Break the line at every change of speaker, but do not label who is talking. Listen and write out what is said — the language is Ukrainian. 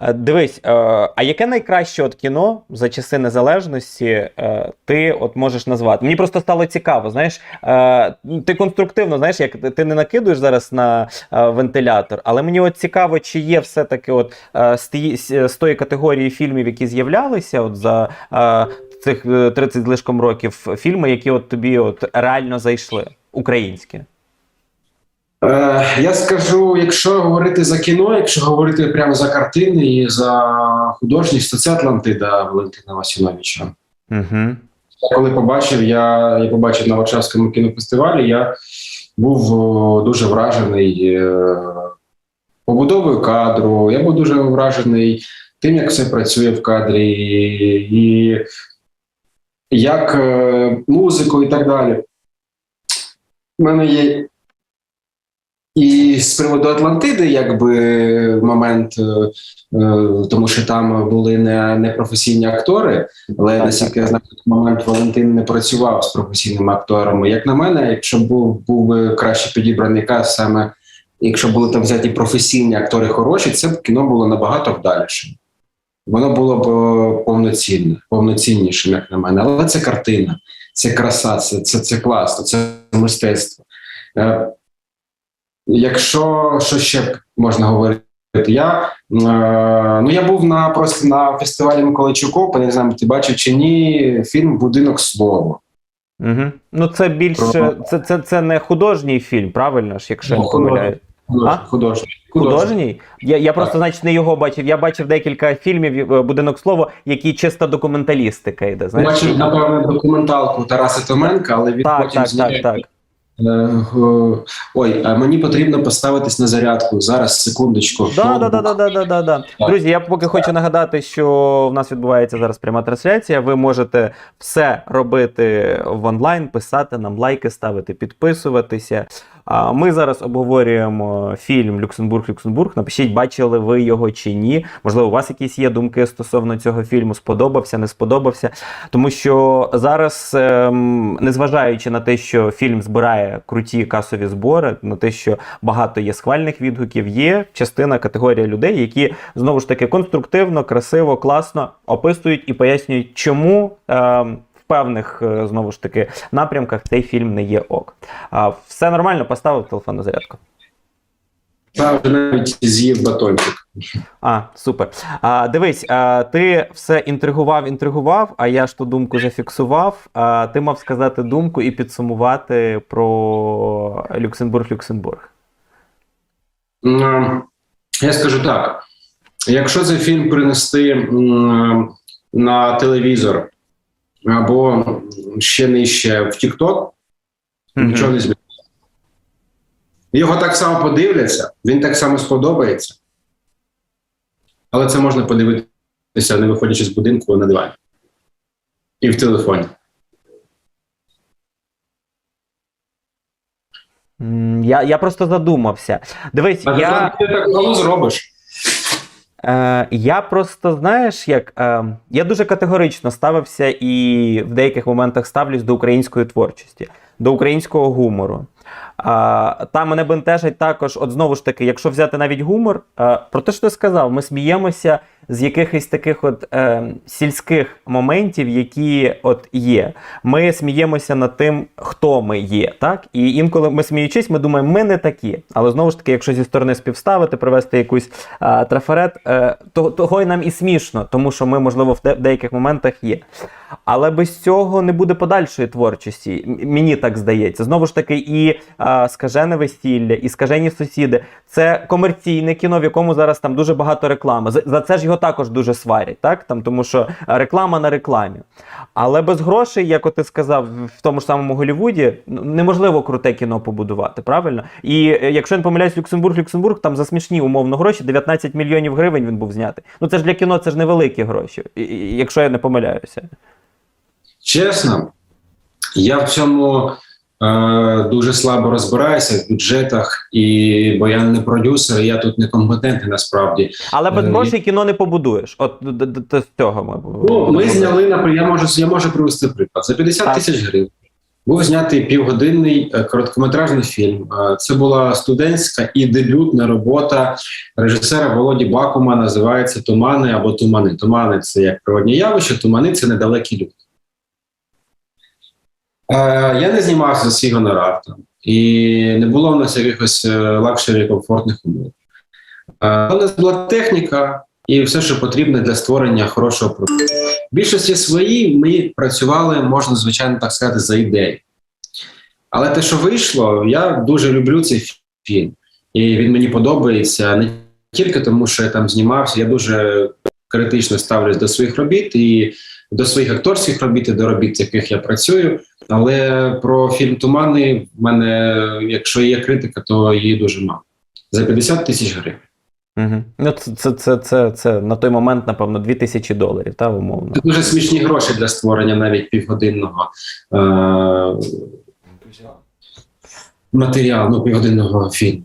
Е, Дивись, е, а яке найкраще от кіно за часи незалежності е, ти от можеш назвати? Мені просто стало цікаво, знаєш, ти конструктивно, знаєш, як ти- не накидуєш зараз на вентилятор, але мені от цікаво, чи є все-таки от з, тої категорії фільмів, які з'являлися от за цих е, 30 з лишком років, фільми, які от тобі от реально зайшли, українські.
Е, я скажу, якщо говорити за кіно, якщо говорити прямо за картини і за художність, то це Атлантида Валентина Васильовича.
Угу.
Коли побачив, я, я побачив на Варшавському кінофестивалі, я був дуже вражений е, побудовою кадру, я був дуже вражений тим, як все працює в кадрі, і як е, музику і так далі. У мене є і з приводу Атлантиди, якби момент, е, е, тому що там були не, не професійні актори, але наскільки я знаю, момент Валентин не працював з професійними акторами. Як на мене, якщо був, був би краще підібраний каст, саме якщо були там взяті професійні актори хороші, це б кіно було набагато вдалішим. Воно було б е, повноцінне, повноціннішим, як на мене. Але це картина, це краса, це, це, це класно, це мистецтво. Якщо що ще можна говорити, я е, ну я був на просто на фестивалі Миколи Чукова, не знаю, ти бачив чи ні, фільм Будинок слова.
Угу. Ну, це більше. Це, це, це не художній фільм, правильно ж, якщо не
Ну,
помиляю. А?
Художній.
Художній? Я, я просто,
Так.
значить, не його бачив. Я бачив декілька фільмів е, будинок слова, які чисто документалістика йде. Знаєш?
Бачив, напевно, документалку Тараса Томенка, але він
Так,
потім
так,
зняв.
так, так.
Е, Ой, а мені потрібно поставитись на зарядку. Зараз, секундочку.
Да, да, да, да, да, да, да, да. Друзі, я поки хочу нагадати, що в нас відбувається зараз пряма трансляція. Ви можете все робити в онлайн, писати нам лайки, ставити, підписуватися. Ми зараз обговорюємо фільм Люксембург Люксембург. Напишіть, бачили ви його чи ні. Можливо, у вас якісь є думки стосовно цього фільму, сподобався, не сподобався. Тому що зараз, ем, незважаючи на те, що фільм збирає круті касові збори, на те, що багато є схвальних відгуків, є частина категорія людей, які знову ж таки конструктивно, красиво, класно описують і пояснюють, чому. Певних е, знову ж таки напрямках цей фільм не є ок. А, все нормально, поставив телефон на зарядку.
Я вже навіть з'їв батончик.
А, супер. А, дивись, а, ти все інтригував, інтригував, а я ж ту думку зафіксував. А, ти мав сказати думку і підсумувати про Люксембург-Люксембург.
Я скажу так: якщо цей фільм принести на телевізор або ще нижче в TikTok, нічого не зміниться. Його так само подивляться, він так само сподобається. Але це можна подивитися, не виходячи з будинку на дивані. І в телефоні.
Я, я просто задумався. Дивись,
А
я.
ти так зробиш.
Е, я просто знаєш, як е, я дуже категорично ставився і в деяких моментах ставлюсь до української творчості, до українського гумору. А, та мене бентежить також, от знову ж таки, якщо взяти навіть гумор, е, про те, що ти сказав, ми сміємося з якихось таких от е, сільських моментів, які от є. Ми сміємося над тим, хто ми є. Так? І інколи ми сміючись, ми думаємо, ми не такі. Але знову ж таки, якщо зі сторони співставити, привести якусь е, трафарет, е, то, того й нам і смішно, тому що ми, можливо, в де- деяких моментах є. Але без цього не буде подальшої творчості. Мені так здається. Знову ж таки, і скажене весілля, і скажені сусіди. Це комерційне кіно, в якому зараз там дуже багато реклами. За, це ж його також дуже сварять, так? Там, тому що реклама на рекламі. Але без грошей, як ти сказав, в тому ж самому Голлівуді, ну, неможливо круте кіно побудувати, правильно? І е, якщо не помиляюсь, Люксембург, Люксембург, там за смішні умовно гроші, 19 мільйонів гривень він був знятий. Ну це ж для кіно, це ж невеликі гроші, якщо я не помиляюся.
Чесно, я в цьому дуже слабо розбираюся в бюджетах, і бо я не продюсер, я тут не компетентний насправді.
Але без
Е,
грошей кіно не побудуєш. От з цього ми
Ну, ми зняли, наприклад, я можу, я можу привести приклад. За 50 тисяч гривень був знятий півгодинний е, короткометражний фільм. Е, Це була студентська і дебютна робота режисера Володі Бакума. Називається Тумани або Тумани. Тумани це як природні явище, тумани це недалекі люди. Е, Я не знімався за свій гонорар там, і не було в нас якихось е, лакшері комфортних умов. Е, У нас була техніка і все, що потрібно для створення хорошого продукту. Більшості своїй ми працювали, можна звичайно так сказати, за ідею. Але те, що вийшло, я дуже люблю цей фільм, і він мені подобається не тільки тому, що я там знімався, я дуже критично ставлюсь до своїх робіт і до своїх акторських робіт, і до робіт, з яких я працюю. Але про фільм Тумани в мене, якщо є критика, то її дуже мало. За 50 тисяч гривень.
Угу. Ну, це, це, це, це, це на той момент, напевно, 2000 доларів, та умовно.
Це дуже смішні гроші для створення навіть півгодинного е- матеріалу, ну, півгодинного фільму.